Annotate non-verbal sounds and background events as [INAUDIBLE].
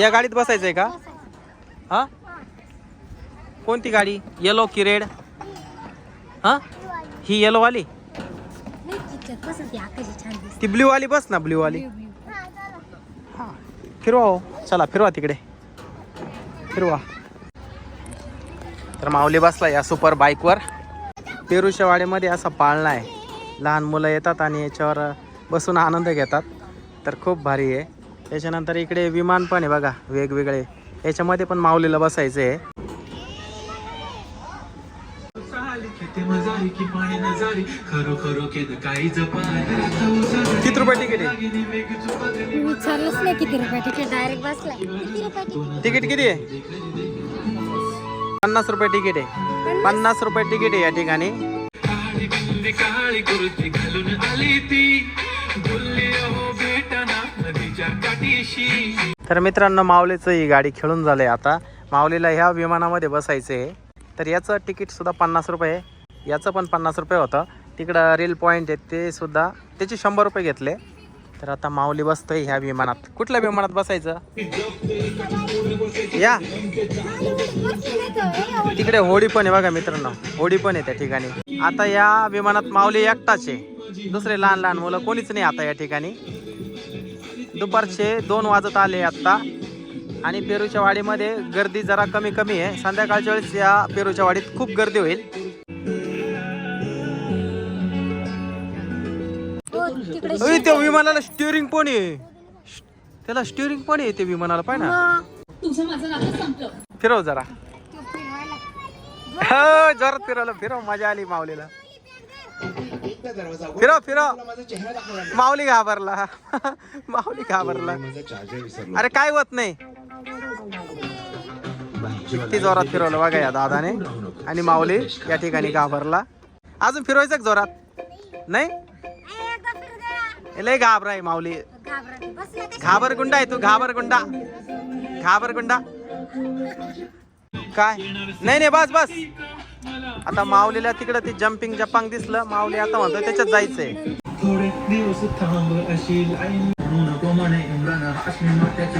या गाडीत बसायचंय का? हा? कोणती गाडी? येलो की रेड हा? ही येलो वाली? ती ब्ल्यू वाली बस ना ब्ल्यू वाली. फिरवा हो. चला फिरवा तिकडे. फिरवा. तर माऊली बसला या सुपर बाईकवर पेरूच्या वाडीमध्ये असा पाळणा आहे. लहान मुलं येतात आणि याच्यावर बसून आनंद घेतात. तर खूप भारी आहे. त्याच्यानंतर इकडे विमान पण आहे बघा वेगवेगळे. याच्यामध्ये पण माऊलीला बसायचं आहे किती रुपये तिकीट आहे? विचारलंच नाही किती रुपये तिकीट डायरेक्ट किती रुपये तिकीट? तिकीट किती आहे? पन्नास रुपये तिकीट आहे. पन्नास रुपये तिकीट आहे या ठिकाणी. काळी घालून आली ती. तर मित्रांनो माऊलीचं ही गाडी खेळून झालंय आता. माऊलीला ह्या विमानामध्ये बसायचं आहे तर याचं तिकीट सुद्धा पन्नास रुपये. आहे याचं पण पन्नास रुपये होतं. तिकडं रेल पॉईंट आहे ते सुद्धा त्याचे शंभर रुपये घेतले. तर आता माऊली बसतोय ह्या विमानात. कुठल्या विमानात बसायचं? या. तिकडे होडी पण आहे बघा मित्रांनो. होडी पण आहे त्या ठिकाणी. आता या विमानात माऊली एकटाच आहे. दुसरे लहान लहान मुलं कोणीच नाही आता या ठिकाणी. दुपारचे दोन वाजत आले आत्ता. आणि पेरूच्या वाडीमध्ये गर्दी जरा कमी कमी आहे. संध्याकाळच्या वेळेस या पेरूच्या वाडीत खूप गर्दी होईल. हो त्या विमानाला स्टिअरिंग पण आहे. त्याला स्टिअरिंग पण आहे ते विमानाला पाय ना. फिरव जरा. हो जोरात फिरवलं. फिरव मजा आली फिरव फिरव माऊली घाबरला. [LAUGHS] माऊली घाबरला. अरे काय होत नाही? किती जोरात फिरवलं बघा या दादाने. आणि माऊली या ठिकाणी घाबरला. अजून फिरवायचं का जोरात? नाही? लय घाबरा आहे माऊली. घाबर गुंडा आहे तू घाबर गुंडा. घाबर गुंडा. काय? नाही नाही बस बस. आता माऊलीला तिकडं ते जम्पिंग जपांग दिसलं. माऊली आता म्हणतो त्याच्यात जायचंय. थोडे दिवस थांब अशी लाईन. नको म्हणे इम्रान. हाशमी त्याची